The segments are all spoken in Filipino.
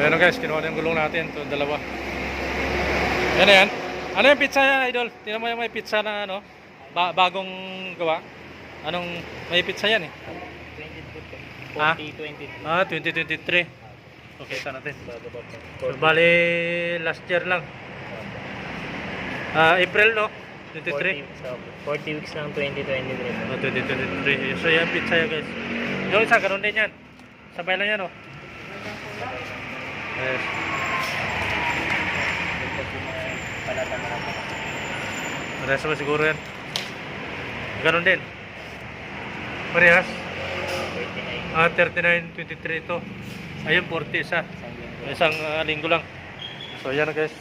ayan guys, kinuha na yung gulong natin. Ito, dalawa. Yan na yan. Ano yung pizza yan, idol? Tingnan mo yung may pizza na ano, ba- bagong gawa. Anong may pizza yan eh? 22 Ah? 40, 20. Ah, 2023. Okay, ito natin. So, bali, last year lang. Ah, April, no? 23. 40, so, 40 weeks ng 2023. Oh, 2023. So, yan pizza yan, guys. Yung isa, ganun din yan. Sabay lang yan, oh. Yes. Parehas ba siguro yan? Ganun din. Parehas. 39. Ah, 39, 23 ito. Ayun, 40 isa. Isang ah, linggo lang. So, yan na guys.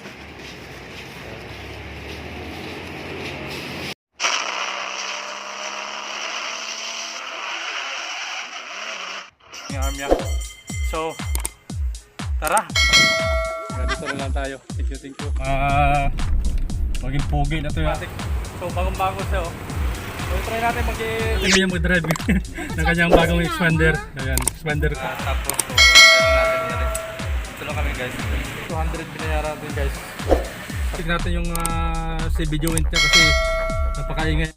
Ngam So, tara. Ganito na lang tayo. Thank you, thank you. Ah, maging pogi na to yung So, bagong-bago siya oh. So, try natin mag- Tingnan niya mag-drive ng kanyang bagong expander. Ayan, expander ka. tapos, so, try natin yan eh. Lang kami guys. 200 binayaran natin guys. Tignan natin yung uh, si video wind niya kasi napakaingay.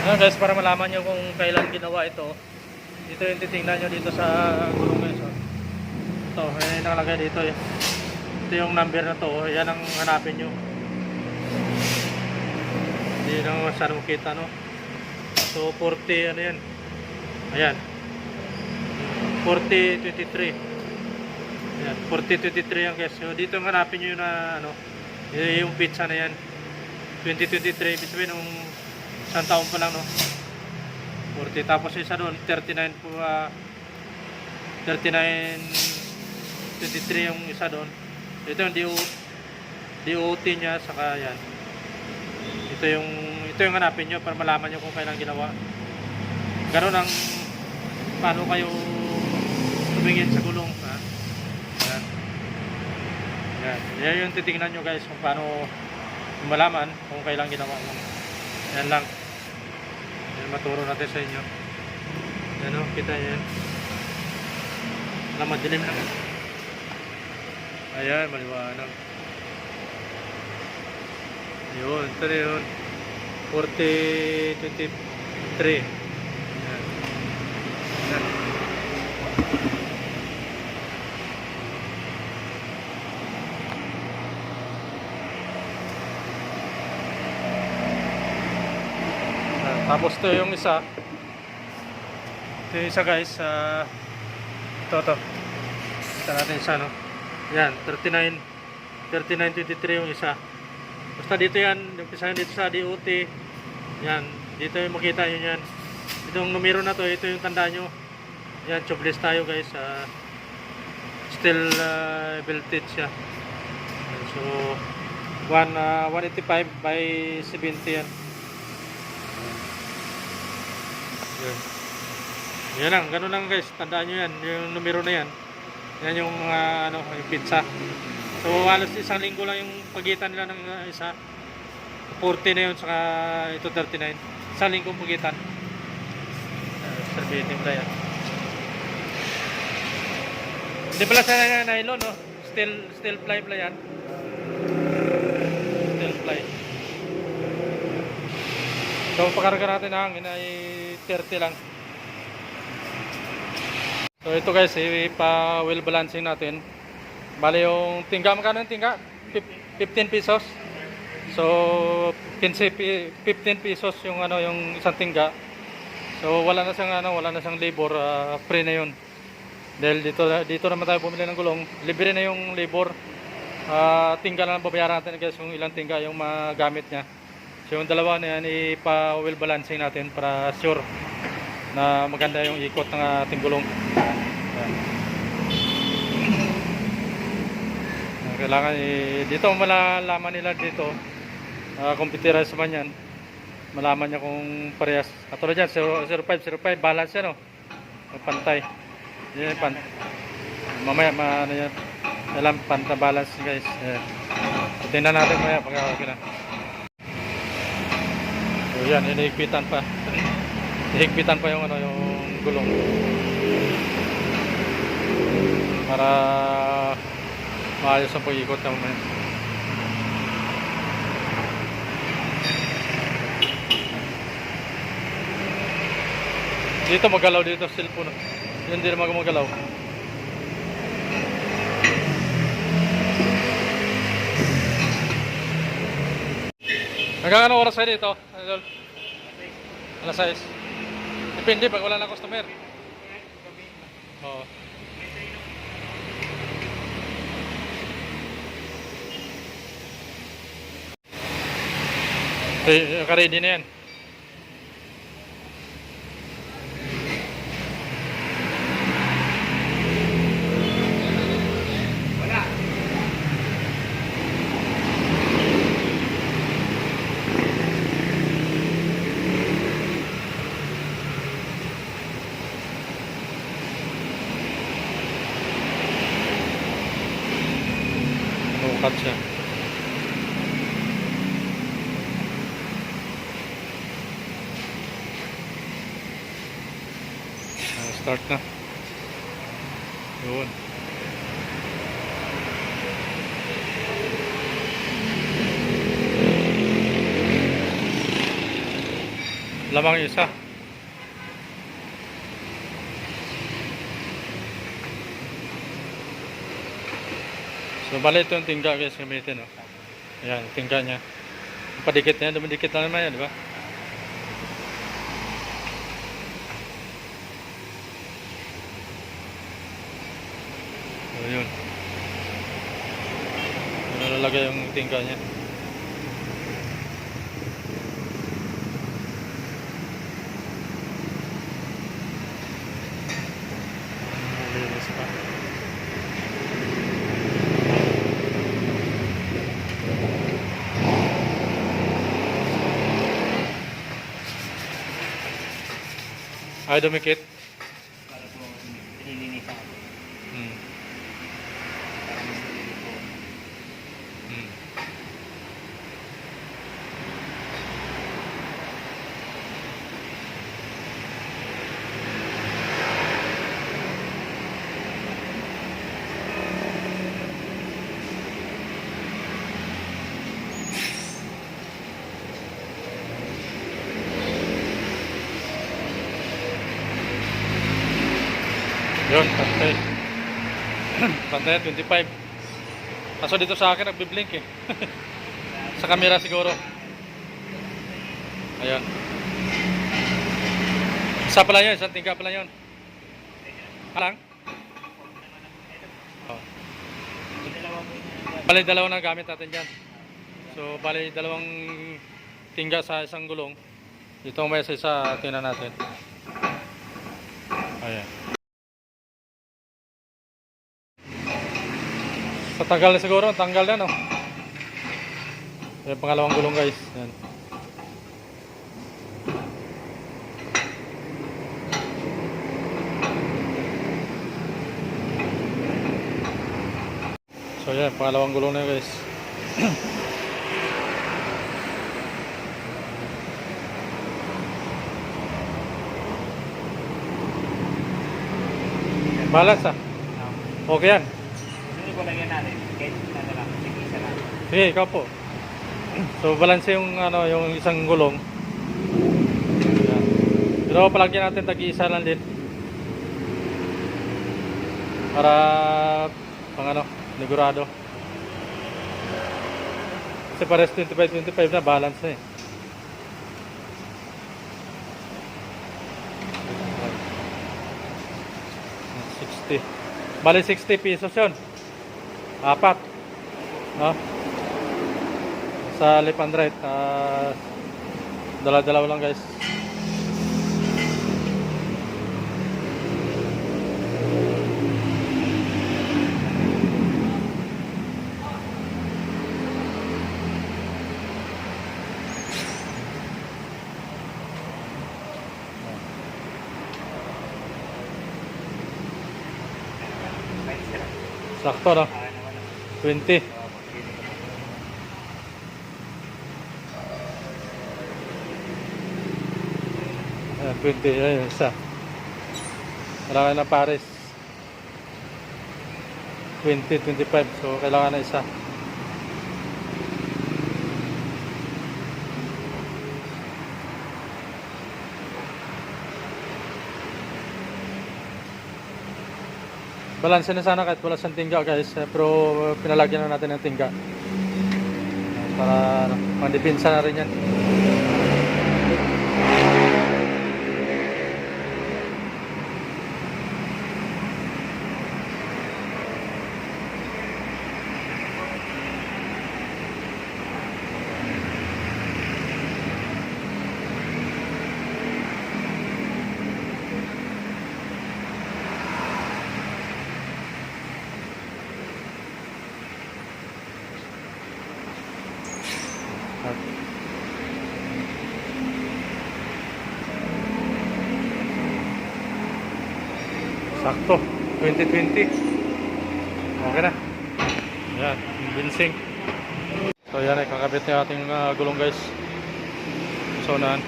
Ayan guys, para malaman nyo kung kailan ginawa ito. Ito yung titingnan nyo dito sa gulong guys. Ayan yung nakalagay dito eh. Ito yung number na to. oh. Yan ang hanapin nyo. Hindi na masyadong makita no. So 40 ano yan. Ayan. 4023. Ayan, 4023 yan guys. So dito ang hanapin nyo na ano, y- yung pizza na yan. 2023 ibig nung isang taon pa lang no. 40 tapos isa doon 39 po ah, 39 23 yung isa doon. Ito yung DO, DOT niya saka yan. Ito yung ito yung hanapin nyo para malaman nyo kung kailan ginawa. Ganun ang paano kayo tumingin sa gulong. Ha? Yan. Yan. Yan yung titingnan nyo guys kung paano malaman kung kailan ginawa mo. Yan lang. Yan maturo natin sa inyo. Yan o, kita yan. Alam, madilim lang. Ayan, maliwanag. Yun, ito na yun. 4023. Yan. Yan. Ah, Tapos to yung isa. Ito yung isa guys. ah ito to. Kita natin isa no. Yan, 39 3923 yung isa. Basta dito yan, umpisahan dito sa DOT. Yan, dito yung makita yun yan. Itong numero na to, ito yung tanda nyo. Yan, tubeless tayo guys. ah still uh, belted siya. So, one, ah, 185 by 70 yan. Yan. Yan lang, ganun lang guys. Tandaan nyo yan, yung numero na yan. Yan yung ah, ano, yung pizza. So halos isang linggo lang yung pagitan nila ng ah, isa. 40 na yun saka ito 39. Isang linggo pagitan. Uh, Serbitin pala yan. Hindi pala sa nylon, no? Steel, steel ply pala yan. Steel ply. So pagkarga natin ng hangin ay 30 lang. So ito guys, ipa wheel balancing natin. Bale yung tingga, magkano yung tingga? Fif- 15 pesos. So 15, pi- 15 pesos yung ano yung isang tingga. So wala na siyang ano, wala na siyang labor, ah, free na yun. Dahil dito dito naman tayo bumili ng gulong, libre na yung labor. Ah, tingga lang babayaran natin guys yung ilang tingga yung magamit niya. So yung dalawa na yan ipa wheel balancing natin para sure na maganda yung ikot ng ating gulong. Yan. Kailangan dito malalaman nila dito uh, computerized man yan malaman niya kung parehas katulad dyan 0, 05, 05 balance yan o pantay yan pan mamaya ma, ano yan alam panta balance guys yan. tingnan natin maya pag okay na so yan hinihigpitan pa hihigpitan pa yung ano yung gulong para Maayos ang pag-ikot na mamaya. Dito magalaw dito cellphone. Yun din mag magalaw. Hanggang anong oras kayo dito? Alas 6. Depende pag wala na customer. Oo. Okay, ready na yan. Nukat siya. Start na. Yun. Lamang isa. So bali ito yung tingga guys gamitin no. Ayan, tingga niya. Padikit niya, dumidikit na naman yan, di ba? So yun. Nalalagay yung tingga niya. Ay, dumikit. Para po nililinisan ko. Hmm. Para mas mabilis po. Hmm. Yun, pantay. pantay 25. Kaso dito sa akin nagbi-blink eh. sa camera siguro. Ayan. Isa pala yun, isang tingka pala yun. Alang? Oh. Bali, dalawa na gamit natin dyan. So, bali, dalawang tingga sa isang gulong. Dito may isa isa tingnan natin. Ayan. Sa tagal na siguro, tanggal na no. Ayan, pangalawang gulong guys. Ayan. So yan, pangalawang gulong na guys. Balance ah. Okay yan. Ko lagyan natin. Kahit ano lang, sige isa lang. Sige, ikaw po. So balance yung ano, yung isang gulong. Yan. Pero palagyan natin tag-isa lang din. Para pang ano, negurado. Kasi pares 25-25 na balance na eh. Bali 60 pesos yun. Apat. No? Sa lip and right. ah, dala-dalawa lang guys. Sakto no? Ah, naman lang. 20. Oo, magbibigay ko. Ayan, 20. Ayan, isa. Marami na pares. 20, 25. So, kailangan na isa. Balanse na sana kahit wala siyang tingga guys. eh, Pero pinalagyan na natin ng tingga. Para ano, na rin yan. Sakto, 2020. Okay na. Yan, yung binsing. So yan ay kakabit na ating ah, gulong guys. So naan.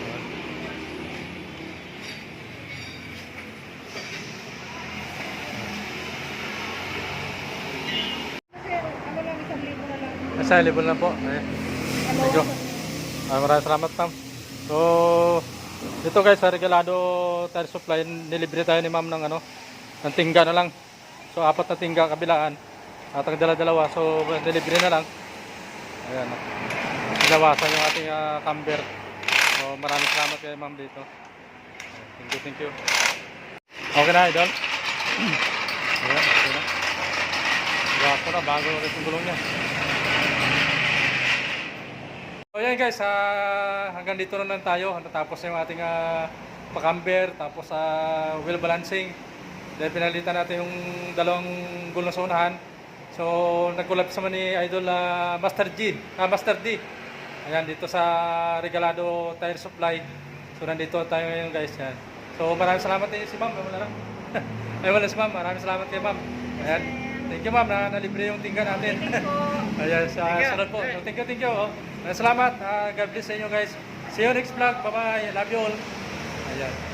Isang libo na po. Ayan. Thank you. Ah, maraming salamat ma'am. So, dito guys Regalado Tire Supply, nilibre tayo ni ma'am ng ano, ng tingga na lang. So, apat na tingga kabilaan. At ang dala-dalawa. So, nilibre na lang. Ayan. no. Inawasan yung ating ah, camber. So, maraming salamat kay ma'am dito. Thank you, thank you. Okay na, idol. Ayan, okay na. Gwapo na, bago rin yung gulong niya. So yan guys, ah, hanggang dito na lang tayo. Natapos na yung ating uh, pakamber, tapos sa wheel balancing. Dahil pinalitan natin yung dalawang gulong sa unahan. So nag-collapse naman ni Idol ah, Master G, ah, Master D. Ayan, dito sa Regalado Tire Supply. So nandito tayo ngayon guys. Yan. So maraming salamat din si ma'am. Wala lang. Ay wala si ma'am. Maraming salamat kay ma'am. Ayan. Thank you ma'am na nalibre yung tingga natin. Ayan, sa sunod po. So, thank you, thank you. Oh. Salamat. Ah, God bless sa inyo guys. See you next vlog. Bye-bye. Love you all. Ayan.